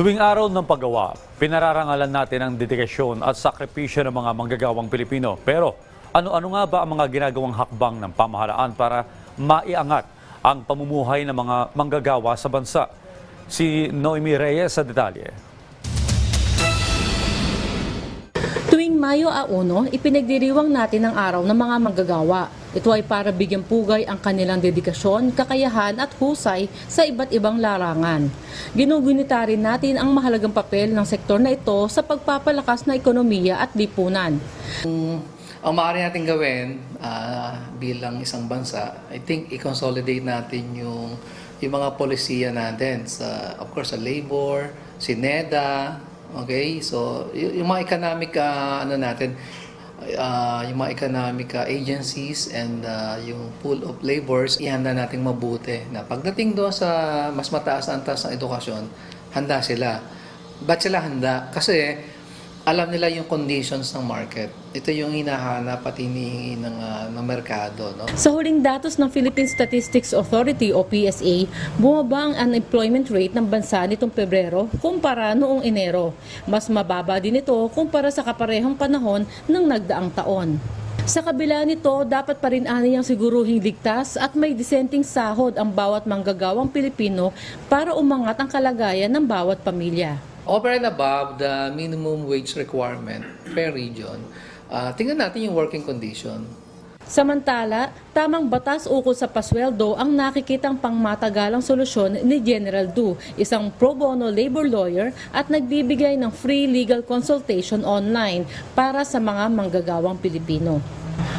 Tuwing araw ng paggawa, pinararangalan natin ang dedikasyon at sakripisyo ng mga manggagawang Pilipino. Pero ano-ano nga ba ang mga ginagawang hakbang ng pamahalaan para maiangat ang pamumuhay ng mga manggagawa sa bansa? Si Noemi Reyes sa detalye. Tuwing Mayo a 1, ipinagdiriwang natin ang araw ng mga manggagawa. Ito ay para bigyang pugay ang kanilang dedikasyon, kakayahan at husay sa iba't ibang larangan. Ginugunita rin natin ang mahalagang papel ng sektor na ito sa pagpapalakas ng ekonomiya at lipunan. Ang maaari natin gawin ah, bilang isang bansa, I think i-consolidate natin yung yung mga polisiya natin sa of course sa labor, si NEDA, okay? So y- yung mga economic ah, ano natin ah, yung mga economic ah, agencies and ah, yung pool of labors ihanda nating mabuti na pagdating doon sa mas mataas na antas ng edukasyon, handa sila. Ba't sila handa? Kasi alam nila yung conditions ng market. Ito yung hinahanap at hinihingi ng, ah, ng merkado. No? Sa huling datos ng Philippine Statistics Authority o PSA, bumaba ang unemployment rate ng bansa nitong Pebrero kumpara noong Enero. Mas mababa din ito kumpara sa kaparehong panahon ng nagdaang taon. Sa kabila nito, dapat pa rin aniyang siguruhing ligtas at may disenteng sahod ang bawat manggagawang Pilipino para umangat ang kalagayan ng bawat pamilya. Over and above the minimum wage requirement per region, ah, tingnan natin yung working condition. Samantala, tamang batas ukol sa pasweldo ang nakikitang pangmatagalang solusyon ni General Du, isang pro bono labor lawyer at nagbibigay ng free legal consultation online para sa mga manggagawang Pilipino.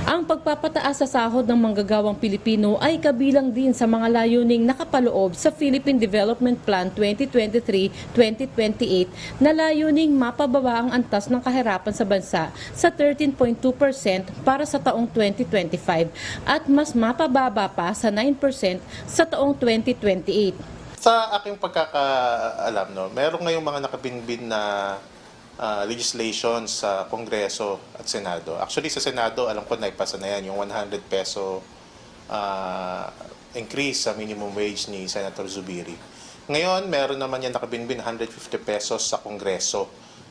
Ang pagpapataas sa sahod ng manggagawang Pilipino ay kabilang din sa mga layuning nakapaloob sa Philippine Development Plan 2023-2028 na layuning mapababa ang antas ng kahirapan sa bansa sa 13.2% para sa taong 2025 at mas mapababa pa sa 9% sa taong 2028. Sa aking pagkakaalam, no, meron ngayong mga nakabinbin na ah, legislation sa Kongreso at Senado. Actually, sa Senado, alam ko naipasa na yan, yung 100 peso ah, increase sa minimum wage ni Senator Zubiri. Ngayon, meron naman yan nakabinbin 150 pesos sa Kongreso.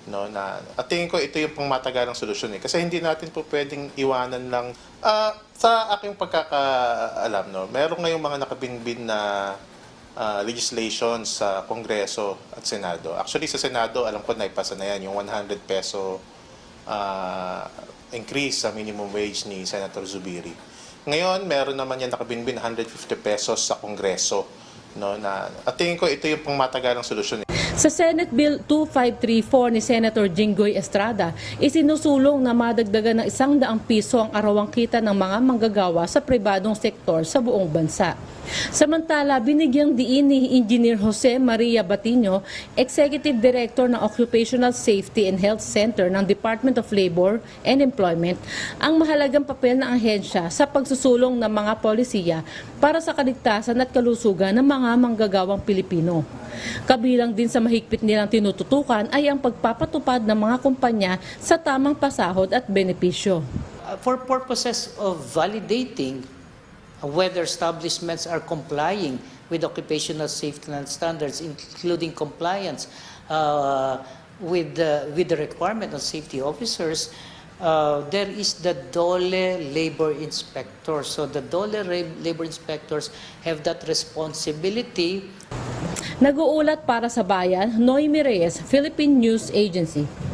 No, na, at tingin ko ito yung pangmatagalang solusyon eh. Kasi hindi natin po pwedeng iwanan lang. Ah, sa aking pagkakaalam, no, meron ngayong mga nakabinbin na ah, legislation sa Kongreso at Senado. Actually, sa Senado, alam ko naipasa na yan, yung 100 peso ah, increase sa minimum wage ni Senator Zubiri. Ngayon, meron naman yan nakabinbin 150 pesos sa Kongreso. No, na, at tingin ko ito yung pangmatagalang solusyon. Sa Senate Bill 2534 ni Senator Jinggoy Estrada, isinusulong na madagdagan ng isang daang piso ang arawang kita ng mga manggagawa sa pribadong sektor sa buong bansa. Samantala, binigyang diin ni Engineer Jose Maria Batino, Executive Director ng Occupational Safety and Health Center ng Department of Labor and Employment, ang mahalagang papel ng ahensya sa pagsusulong ng mga polisiya para sa kaligtasan at kalusugan ng mga manggagawang Pilipino. Kabilang din sa mahigpit nilang tinututukan ay ang pagpapatupad ng mga kumpanya sa tamang pasahod at benepisyo. Uh, for purposes of validating uh, whether establishments are complying with occupational safety and standards, including compliance uh, with, the, with the requirement of safety officers, uh, there is the DOLE labor inspector. So the DOLE labor inspectors have that responsibility Nag-uulat para sa bayan, Noemi Reyes, Philippine News Agency.